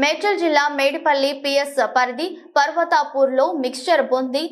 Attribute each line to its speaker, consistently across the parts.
Speaker 1: మేడ్చల్ జిల్లా మేడిపల్లి పిఎస్ పరిధి పర్వతాపూర్ లో మిక్స్చర్ బూందీ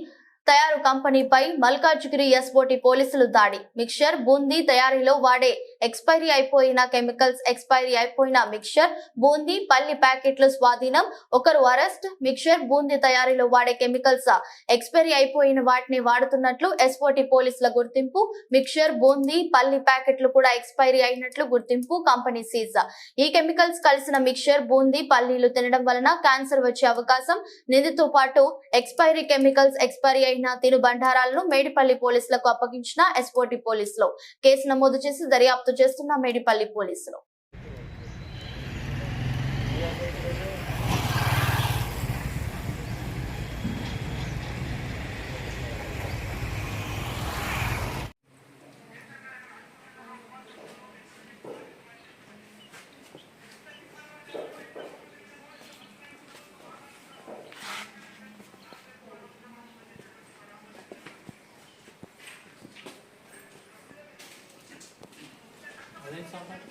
Speaker 1: తయారు కంపెనీపై మల్కాజ్గిరి ఎస్బోటి పోలీసులు దాడి మిక్స్చర్ బూందీ తయారీలో వాడే ఎక్స్పైరీ అయిపోయిన కెమికల్స్ ఎక్స్పైరీ అయిపోయిన మిక్చర్ బూందీ పల్లి ప్యాకెట్లు స్వాధీనం ఒకరు అరెస్ట్ మిక్చర్ బూందీ తయారీలో వాడే కెమికల్స్ ఎక్స్పైరీ అయిపోయిన వాటిని వాడుతున్నట్లు ఎస్ఓటి పోలీసుల గుర్తింపు మిక్చర్ బూందీ పల్లి ప్యాకెట్లు కూడా ఎక్స్పైరీ అయినట్లు గుర్తింపు కంపెనీ సీజ్ ఈ కెమికల్స్ కలిసిన మిక్చర్ బూందీ పల్లీలు తినడం వలన క్యాన్సర్ వచ్చే అవకాశం నిధితో పాటు ఎక్స్పైరీ కెమికల్స్ ఎక్స్పైరీ అయిన తిను బండారాలను మేడిపల్లి పోలీసులకు అప్పగించిన ఎస్ఓటి పోలీసులు కేసు నమోదు చేసి దర్యాప్తు చేస్తున్న మేడిపల్లి పోలీసులు
Speaker 2: Gracias.